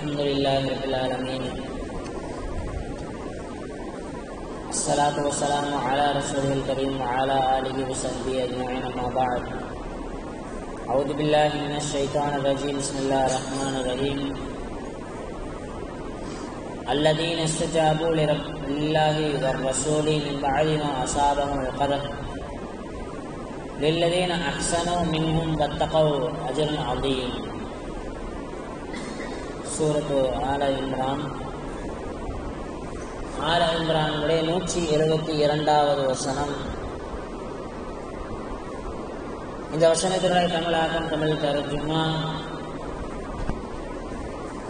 الحمد لله رب العالمين. الصلاة والسلام على رسوله الكريم وعلى آله وصحبه أجمعين أما بعد. أعوذ بالله من الشيطان الرجيم. بسم الله الرحمن الرحيم. الذين استجابوا لله والرسول من بعد ما أصابهم القدر. للذين أحسنوا منهم واتقوا أجر عظيم. சூரத்து ஆல இம்ரான். ஆல இம்ரானுடைய நூற்றி எழுபத்தி இரண்டாவது வசனம். இந்த வசனத்தினுடைய தமிழாக்கம் தமிழ் தருஜுமா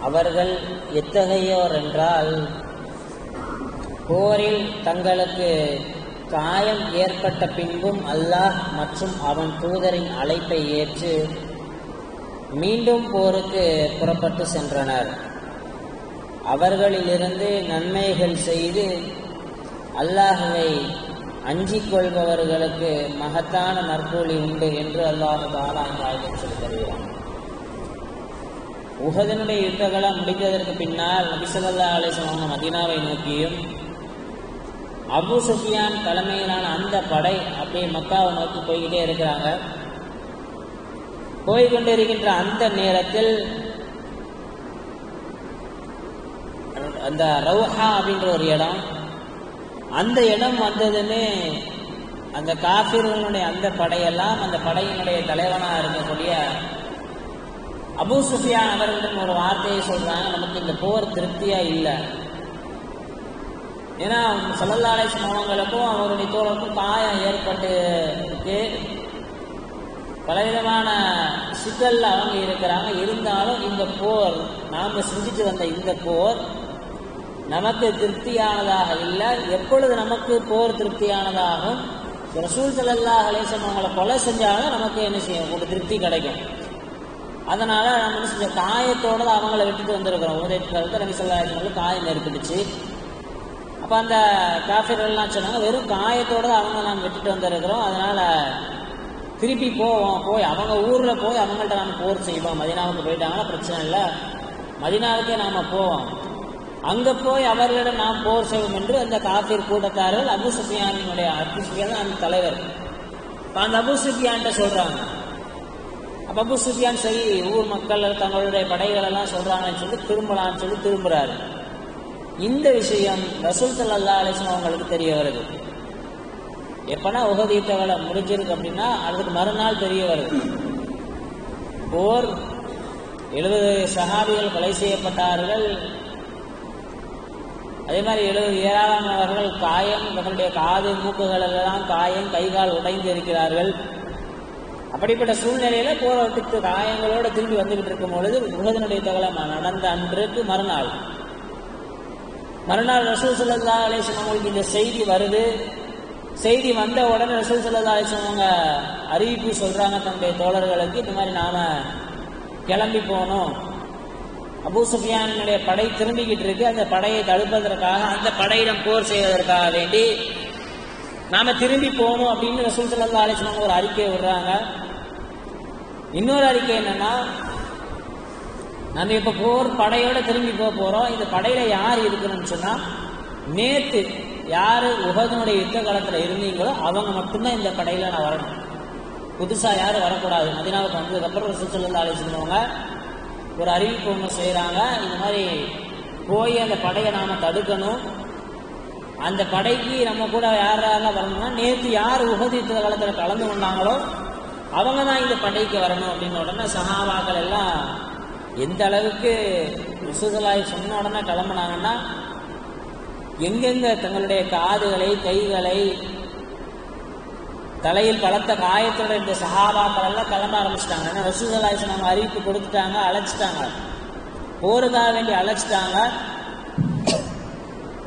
அவர்கள் எத்தகையோர் என்றால் போரில் தங்களுக்கு காயம் ஏற்பட்ட பின்பும் அல்லாஹ் மற்றும் அவன் தூதரின் அழைப்பை ஏற்று மீண்டும் போருக்கு புறப்பட்டு சென்றனர். அவர்களிலிருந்து நன்மைகள் செய்து அல்லாஹுவை அஞ்சிக் கொள்பவர்களுக்கு மகத்தான நற்கூலி உண்டு என்று அல்லாஹு தாலா இந்த சொல்லி தருகிறான் உகதனுடைய யுத்தகலம் முடிந்ததற்கு பின்னால் நபிசல்லா அலிஸ்லாம் மதினாவை மதீனாவை நோக்கியும் அபு சுஃபியான் தலைமையிலான அந்த படை அப்படியே மக்காவை நோக்கி போய்கிட்டே இருக்கிறாங்க. போய்கொண்டிருக்கின்ற அந்த நேரத்தில் அந்த ரவுஹா அப்படின்ற ஒரு இடம். அந்த இடம் வந்ததுன்னு அந்த காஃபிர்களுடைய அந்த படையெல்லாம் அந்த படையினுடைய தலைவனாக இருக்கக்கூடிய அபு சுஃபியான் அவர்களிடம் ஒரு வார்த்தையை சொல்றாங்க. நமக்கு இந்த போர் திருப்தியா இல்லை. ஏன்னா சல்லல்லாலை அவங்களுக்கும் அவருடைய தோழருக்கும் காயம் ஏற்பட்டு பலவிதமான சிக்கல்ல அவங்க இருக்கிறாங்க. இருந்தாலும் இந்த போர் நாம செஞ்சுட்டு வந்த இந்த போர் நமக்கு திருப்தியானதாக இல்லை. எப்பொழுது நமக்கு போர் திருப்தியானதாகும்? ரசூல் சல்லா அலேசன் அவங்களை கொலை செஞ்சாலும் நமக்கு என்ன செய்யும்? ஒரு திருப்தி கிடைக்கும். அதனால நம்ம என்ன செஞ்ச காயத்தோட தான் அவங்கள விட்டுட்டு வந்திருக்கிறோம். உதயத்தில் நபி சொல்லா காயம் ஏற்பட்டுச்சு. அப்போ அந்த காஃபிர்கள்லாம் சொன்னாங்க வெறும் காயத்தோட தான் அவங்க நாம் விட்டுட்டு வந்திருக்கிறோம். அதனால திருப்பி போவோம் போய். அவங்க ஊரில் போய் அவங்கள்ட்ட நாம் போர் செய்வோம். மதினாவுக்கு போயிட்டாங்கன்னா பிரச்சனை இல்லை. மதினாவுக்கே நாம் போவோம். அங்கே போய் அவர்களிடம் நாம் போர் செய்வோம் என்று அந்த காஃபீர் கூட்டத்தார்கள் அபு சுஃபியானினுடைய அபு சுஃபியான் அந்த தலைவர். இப்போ அந்த அபு சுஃபியான்ட்ட சொல்கிறாங்க அப்போ அபு சுஃபியான் சரி ஊர் மக்கள் தங்களுடைய படைகள் எல்லாம் சொல்கிறாங்கன்னு சொல்லி திரும்பலான்னு சொல்லி திரும்புகிறாரு இந்த விஷயம் ரசூல் சல்லா அலிஸ்லாம் அவங்களுக்கு தெரிய வருது. எப்பனா உகதீத்தவளை முடிஞ்சிருக்கு அப்படின்னா அதுக்கு மறுநாள் தெரிய வருது. போர் எழுபது சகாபிகள் கொலை செய்யப்பட்டார்கள். அதே மாதிரி எழுபது ஏராளமானவர்கள் காயம் தங்களுடைய காது மூக்குகள் எல்லாம் காயம் கைகால் உடைந்து இருக்கிறார்கள். அப்படிப்பட்ட சூழ்நிலையில போரை விட்டு காயங்களோட திரும்பி வந்துகிட்டு இருக்கும் பொழுது முகதனுடைய தகவலை நடந்த அன்றுக்கு மறுநாள். மறுநாள் ரசூல் சல்லா அலேசன் அவங்களுக்கு இந்த செய்தி வருது. செய்தி வந்த உடனே ரசூல் சல்லா அலிஸ்லாம் அவங்க அறிவிப்பு சொல்றாங்க தன்னுடைய தோழர்களுக்கு இந்த மாதிரி நாம கிளம்பி போகணும். அபூ சுஃபியானுடைய படை திரும்பிக்கிட்டு இருக்கு. அந்த படையை தடுப்பதற்காக அந்த படையிடம் போர் செய்வதற்காக வேண்டி நாம திரும்பி போகணும் அப்படின்னு ரசூல் சல்லா அலிஸ்லாம் ஒரு அறிக்கை விடுறாங்க. இன்னொரு அறிக்கை என்னன்னா நம்ம இப்ப போர் படையோட திரும்பி போக போறோம். இந்த படையில யார் இருக்கணும்னு சொன்னா நேத்து யாரு உகதனுடைய யுத்த காலத்துல இருந்தீங்களோ அவங்க மட்டும்தான் இந்த படையில நான் வரணும். புதுசா யாரும் வரக்கூடாது. மதினாவுக்கு வந்ததுக்கு அப்புறம் சுற்றுலா ஆலோசிக்கிறவங்க ஒரு அறிவிப்பு ஒன்று செய்யறாங்க. இந்த மாதிரி போய் அந்த படையை நாம தடுக்கணும். அந்த படைக்கு நம்ம கூட யார் யாரெல்லாம் வரணும்னா நேற்று யார் உகது யுத்த காலத்துல கலந்து கொண்டாங்களோ அவங்க தான் இந்த படைக்கு வரணும் அப்படின்னு உடனே சகாபாக்கள் எல்லாம் எந்த அளவுக்கு ரிசுதலாய் சொன்ன உடனே கிளம்புனாங்கன்னா எங்கெங்க தங்களுடைய காதுகளை கைகளை தலையில் பலத்த காயத்தோட இந்த சகாபாக்கள் எல்லாம் கிளம்ப ஆரம்பிச்சிட்டாங்க. ஏன்னா ரசூசலாய் சொன்னாங்க அறிவிப்பு கொடுத்துட்டாங்க அழைச்சிட்டாங்க. போருக்காக வேண்டி அழைச்சிட்டாங்க.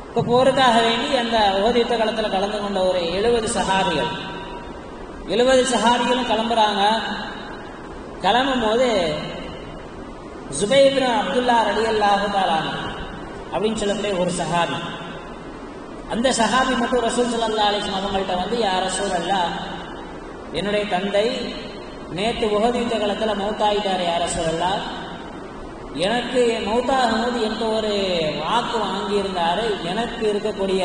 இப்போ போருக்காக வேண்டி அந்த ஓதித்த காலத்துல கலந்து கொண்ட ஒரு எழுபது சகாபிகள் எழுபது சகாபிகளும் கிளம்புறாங்க. கிளம்பும் போது ஜுபைபின் அப்துல்லா ரலி அல்லாஹு அப்படின்னு சொல்லக்கூடிய ஒரு சஹாபி. அந்த சஹாபி மட்டும் ரசூல் சல்லா அலிஸ்லாம் அவங்கள்ட்ட வந்து யார் ரசூல் அல்லா என்னுடைய தந்தை நேற்று உகதி யுத்த காலத்தில் மௌத்தாயிட்டார் யார் ரசூல் அல்லா எனக்கு மௌத்தாகும் போது எந்த ஒரு வாக்கு வாங்கியிருந்தார். எனக்கு இருக்கக்கூடிய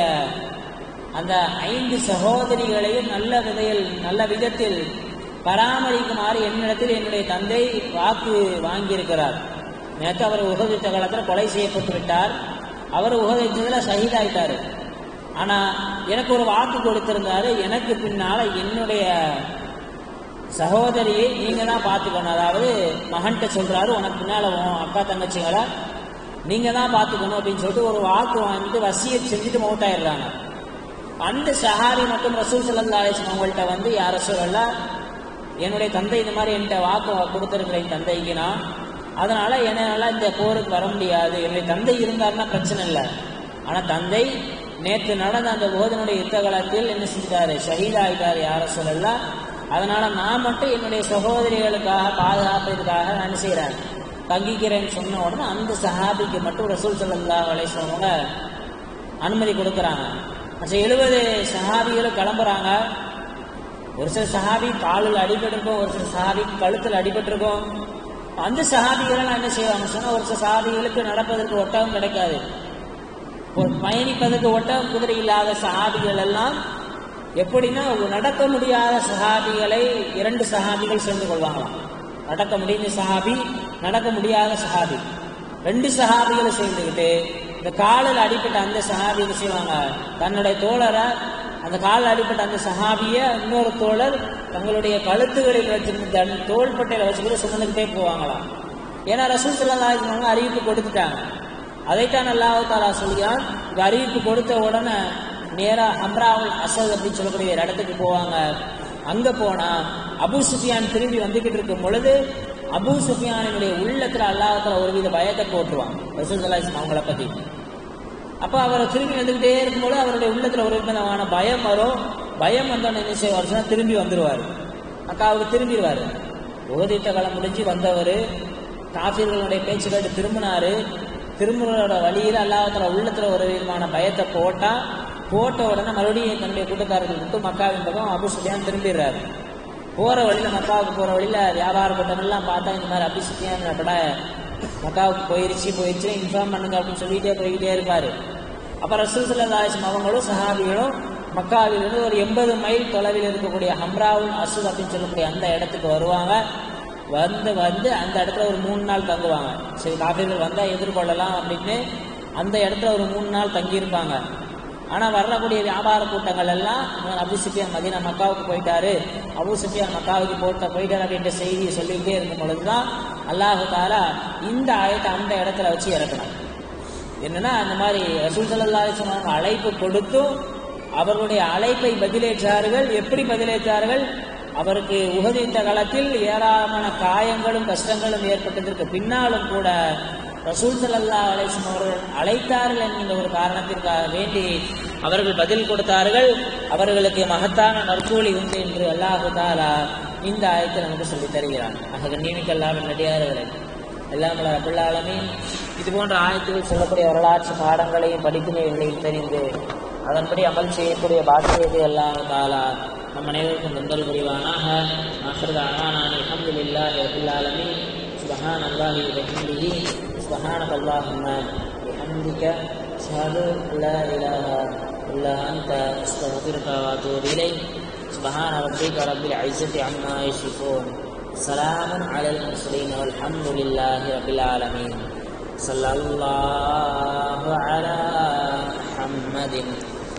அந்த ஐந்து சகோதரிகளையும் நல்ல விதையில் நல்ல விதத்தில் பராமரிக்குமாறு என்னிடத்தில் என்னுடைய தந்தை வாக்கு வாங்கியிருக்கிறார். நேற்று அவர் உகதித்த காலத்தில் கொலை செய்யப்பட்டு விட்டார். அவர் உகதித்ததில் சகிதாயிட்டார். ஆனால் எனக்கு ஒரு வாக்கு கொடுத்திருந்தாரு எனக்கு பின்னால் என்னுடைய சகோதரியை நீங்க தான் பார்த்துக்கணும். அதாவது மகன்கிட்ட சொல்றாரு உனக்கு பின்னால உன் அக்கா தங்கச்சிகளை நீங்க தான் பார்த்துக்கணும் அப்படின்னு சொல்லிட்டு ஒரு வாக்கு வாங்கிட்டு வசியை செஞ்சுட்டு மௌத்தாயிடுறாங்க அந்த சஹாரி மற்றும் ரசூல் சல்லா அலிஸ்லாம் அவங்கள்ட்ட வந்து யார சொல்லல? என்னுடைய தந்தை இந்த மாதிரி என்கிட்ட வாக்கு கொடுத்துருக்கிற என் தந்தைக்கு நான். அதனால என்னால இந்த போருக்கு வர முடியாது. என்னுடைய தந்தை இருந்தாருன்னா பிரச்சனை இல்லை. ஆனால் தந்தை நேற்று நடந்த அந்த போதனுடைய யுத்த காலத்தில் என்ன செஞ்சிட்டாரு? ஷஹீதாயிட்டாரு யார சொல்லலாம் அதனால நான் மட்டும் என்னுடைய சகோதரிகளுக்காக பாதுகாப்பதற்காக நான் என்ன செய்கிறேன் தங்கிக்கிறேன்னு சொன்ன உடனே அந்த சஹாபிக்கு மட்டும் ரசூல் சல்லா அலிஸ்லவங்க அனுமதி கொடுக்குறாங்க. மற்ற எழுபது சஹாபிகளும் கிளம்புறாங்க. ஒரு சில சஹாபி காலில் அடிபட்டிருக்கும் ஒரு சில சஹாபி கழுத்தில் அடிபட்டிருக்கும். அந்த சஹாபிகளெல்லாம் என்ன செய்வாங்க சொன்னால் ஒரு சில சஹாபிகளுக்கு நடப்பதற்கு ஒட்டகம் கிடைக்காது. பயணிப்பதற்கு ஒட்டகம் குதிரை இல்லாத சஹாபிகள் எல்லாம் எப்படின்னா நடக்க முடியாத சஹாபிகளை இரண்டு சஹாபிகள் சேர்ந்து கொள்வாங்களாம். நடக்க முடிந்த சஹாபி நடக்க முடியாத சஹாபி ரெண்டு சஹாபிகளை சேர்ந்துக்கிட்டு இந்த காலில் அடிப்பட்ட அந்த சஹாபி என்ன செய்வாங்க? தன்னுடைய தோழரை அந்த காலில் அடிப்பட்ட அந்த சஹாபியை இன்னொரு தோழர் தங்களுடைய கழுத்துகளில் வச்சிருந்த தன் தோள்பட்டையில் வச்சுக்கிட்டு சுமந்துக்கிட்டே போவாங்களாம். ஏன்னா ரசூல் சல்லா அறிவிப்பு கொடுத்துட்டாங்க. அதைத்தான் அல்லாஹு தாலா சொல்லியான் இது அறிவிப்பு கொடுத்த உடனே நேராக ஹம்ராவுல் அசத் அப்படின்னு சொல்லக்கூடிய ஒரு இடத்துக்கு போவாங்க. அங்கே போனால் அபு சுஃபியான் திரும்பி வந்துக்கிட்டு இருக்கும் பொழுது அபு சுஃபியானினுடைய உள்ளத்தில் அல்லாஹத்தில் ஒரு வித பயத்தை போட்டுருவான் ரசூல் அவங்கள பற்றி அப்போ அவரை திரும்பி வந்துக்கிட்டே இருக்கும்போது அவருடைய உள்ளத்தில் ஒரு விதமான பயம் வரும். பயம் வந்தோடனே என்ன செய்வார் திரும்பி வந்துடுவார் அக்காவுக்கு திரும்பிடுவார் ஓதித்த காலம் முடிஞ்சு வந்தவர் காஃபிர்களுடைய பேச்சு கேட்டு திரும்பினாரு. திரும்புறோட வழியில் அல்லாஹத்தில் உள்ளத்தில் ஒரு விதமான பயத்தை போட்டால் போட்ட உடனே மறுபடியும் தன்னுடைய கூட்டத்தாரர்கள் விட்டு மக்காவின் பக்கம் அபு சுஃபியான் திரும்பிடுறாரு. போகிற வழியில் மக்காவுக்கு போகிற வழியில் வியாபார கூட்டங்கள்லாம் பார்த்தா இந்த மாதிரி அபு சுஃபியான் பட மக்காவுக்கு போயிருச்சு போயிருச்சு இன்ஃபார்ம் பண்ணுங்க அப்படின்னு சொல்லிட்டே போய்கிட்டே இருப்பார். அப்போ ரசூல் சல்லாஹம் அவங்களும் சஹாபிகளும் மக்காவிலிருந்து ஒரு எண்பது மைல் தொலைவில் இருக்கக்கூடிய ஹம்ராவுல் அசுத் அப்படின்னு சொல்லக்கூடிய அந்த இடத்துக்கு வருவாங்க. வந்து வந்து அந்த இடத்துல ஒரு மூணு நாள் தங்குவாங்க. சரி காஃபிர்கள் வந்தால் எதிர்கொள்ளலாம் அப்படின்னு அந்த இடத்துல ஒரு மூணு நாள் தங்கியிருப்பாங்க. ஆனால் வரக்கூடிய வியாபார கூட்டங்கள் எல்லாம் அபு சுஃபியான் மதீனா மக்காவுக்கு போயிட்டாரு. அபு சுஃபியான் மக்காவுக்கு போட்ட போயிட்டார் அப்படின்ற செய்தியை சொல்லிக்கிட்டே இருக்கும் பொழுது தான் அல்லாஹு தாலா இந்த ஆயத்தை அந்த இடத்துல வச்சு இறக்கணும். என்னன்னா அந்த மாதிரி ரசூல் சல்லா சொன்னாங்க அழைப்பு கொடுத்தும் அவர்களுடைய அழைப்பை பதிலேற்றார்கள். எப்படி பதிலேற்றார்கள்? அவருக்கு உகதித்த காலத்தில் ஏராளமான காயங்களும் கஷ்டங்களும் ஏற்பட்டதற்கு பின்னாலும் கூட ரசூல் சல்லா அலிஸ்லம் அவர்கள் அழைத்தார்கள் என்கின்ற ஒரு காரணத்திற்காக வேண்டி அவர்கள் பதில் கொடுத்தார்கள். அவர்களுக்கு மகத்தான நற்கூலி உண்டு என்று அல்லாஹு தாலா இந்த ஆயத்தை நமக்கு சொல்லித் தருகிறான். ஆக நியமிக்கலாம் அல்லாவின் நடிகார்களே எல்லாம் அபுல்லாலுமே இது போன்ற ஆயத்துகள் சொல்லக்கூடிய வரலாற்று பாடங்களையும் படிக்கும் தெரிந்து அதன்படி அமல் செய்யக்கூடிய பாக்கியத்தை எல்லாம் தாலா நம் அனைவருக்கும் நந்தல் புரிவானாக ஆசிரதான அலமதுல்லாஹி ரபுல் ஆலமீன் سبحان الله وبحمده سبحانك اللهم بحمدك أشهد أن لا إله إلا أنت أستغفرك وأتوب إليك سبحان ربك رب العزة عما يصفون سلام على المرسلين والحمد لله رب العالمين صلى الله على محمد